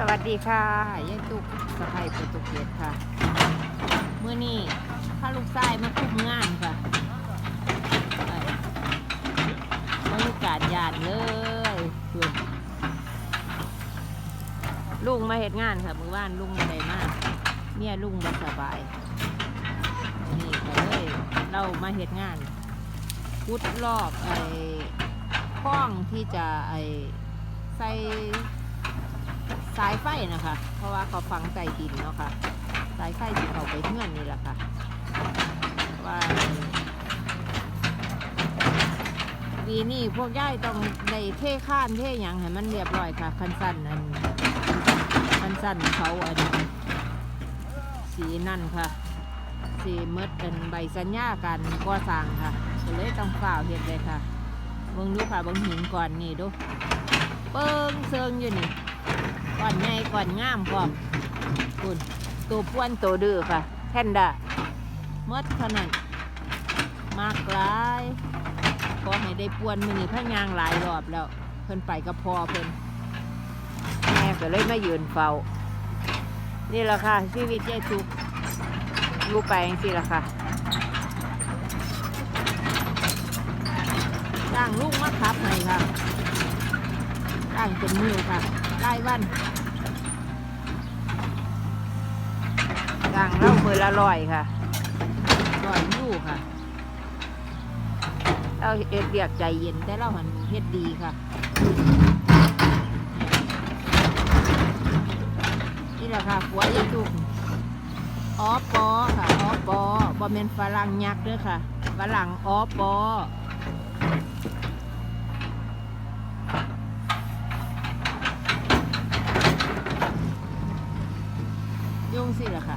สวัสดีค่ะยายตุกสะพายโปรตุเกสค่ะ เมื่อนี้พาลูกชายมาคุมงานค่ะไปบรรยากาศยานเลยดูลุงมาเหตุงานค่ะเมื่อวานลุงมาได้มากเมียลุงบ่สบาย นี่ก็เลยเรามาเหตุงานพุดรอบไอ้ข้องที่จะไอ้ใส่ สายไฟนะคะ เพราะว่าเขาฝังใต้ดินเนาะค่ะสายไฟที่เขาไปเงื่อนนี่แหละค่ะ ว่าปีนี้พวกย่ายต้องได้เท่ข้านเท่หยังให้มันเรียบร้อยค่ะ คันสั้นอันคันสั้นเขาอันสีนั่นค่ะสีมืดเป็นใบสัญญาการก่อสร้างค่ะก็เลยต้องฝ่าวเห็ดเลยค่ะเบิ่งดูค่ะเบิ่งหินก่อนนี่ดูเปิ้งเซิงอยู่นี่ ก่อนใหญ่ก่อนงามพร้อมคุณตัวป้วนตัวดื้อค่ะแพนด้ามดเท่านั้นมากหลายขอให้ได้ป้วนมือนี่พะยางหลายรอบแล้ว เพิ่นไปกับพอเพิ่นแม่ก็เลยมายืนเฝ้า นี่แหละค่ะชีวิตยายทุกอยู่ไปจังซี่ล่ะค่ะจ้างลูกมาขับให้ค่ะจ้างเป็นมือค่ะ รายวันจ้างเล่ามือละร้อยค่ะร้อยยู่ค่ะ เราเอ็ดเบียกใจเย็นแต่เราหันเฮ็ดดีค่ะนี่แหละค่ะหัวยายตุกออปอค่ะออปอบอเมนฝรั่งยักษ์ด้วยค่ะฝรั่งออปอ สิล่ะค่ะ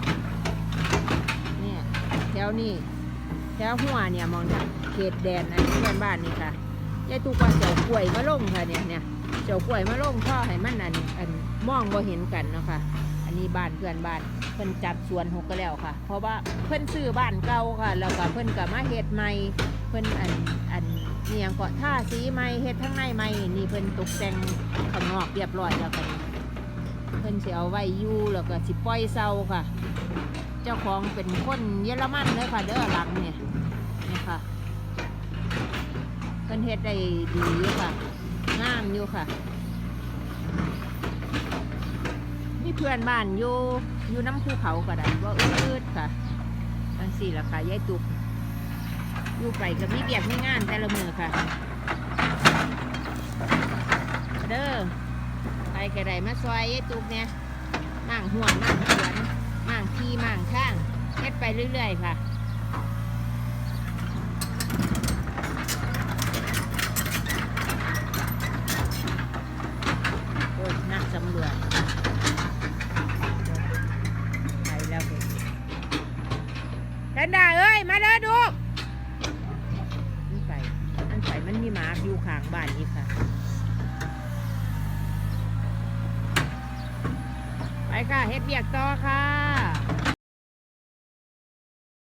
เนี่ยแถวนี้แถวหัวเนี่ยมองเนี่ยเขตแดนอันนี้เพื่อนบ้านนี่ค่ะยายตุกว่าเจ้ากล้วยมาลงค่ะเนี่ยเนี่ยเจ้ากล้วยมาลงพ่อให้มันอันอันมองบ่เห็นกันเนาะค่ะอันนี้บ้านเพื่อนบ้านเพิ่นจัดสวนหกก็แล้วค่ะ เพราะว่าเพิ่นซื้อบ้านเก่าค่ะแล้วก็เพิ่นก็มาเฮ็ดใหม่เพิ่นอันอันเนี่ยงก็ท่าสีใหม่เฮ็ดทั้งในใหม่นี่เพิ่นตกแต่งข้างนอกเรียบร้อยแล้วค่ะ เพิ่นสิเอาไว้อยู่แล้วก็สิปล่อยเซาค่ะ เจ้าของเป็นคนเยอรมันเลยค่ะ เด้อหลังเนี่ยนี่ค่ะเพิ่นเฮ็ดได้ดีค่ะงามอยู่ค่ะมีเพื่อนบ้านอยู่อยู่น้ำภูเขาก็ได้ว่าอืดค่ะจังสี่ล่ะค่ะยายตุกอยู่ไปก็มีเบียกมีงานแต่ละมือค่ะ เด้อ ไป กระไดมาซอยยายตุกเนี่ยมั่งห่วงมั่งสวนมั่งที่มั่งข้างเฮ็ดไปเรื่อยๆค่ะโอ้นักสำรวจไปแล้วเห็นแพนด้าเอ้ย มาเด้อดูมันไป มันไปมันมีหมาอยู่ข้างบ้านอีกค่ะ ไป ค่ะเฮ็ดเบียกต่อค่ะ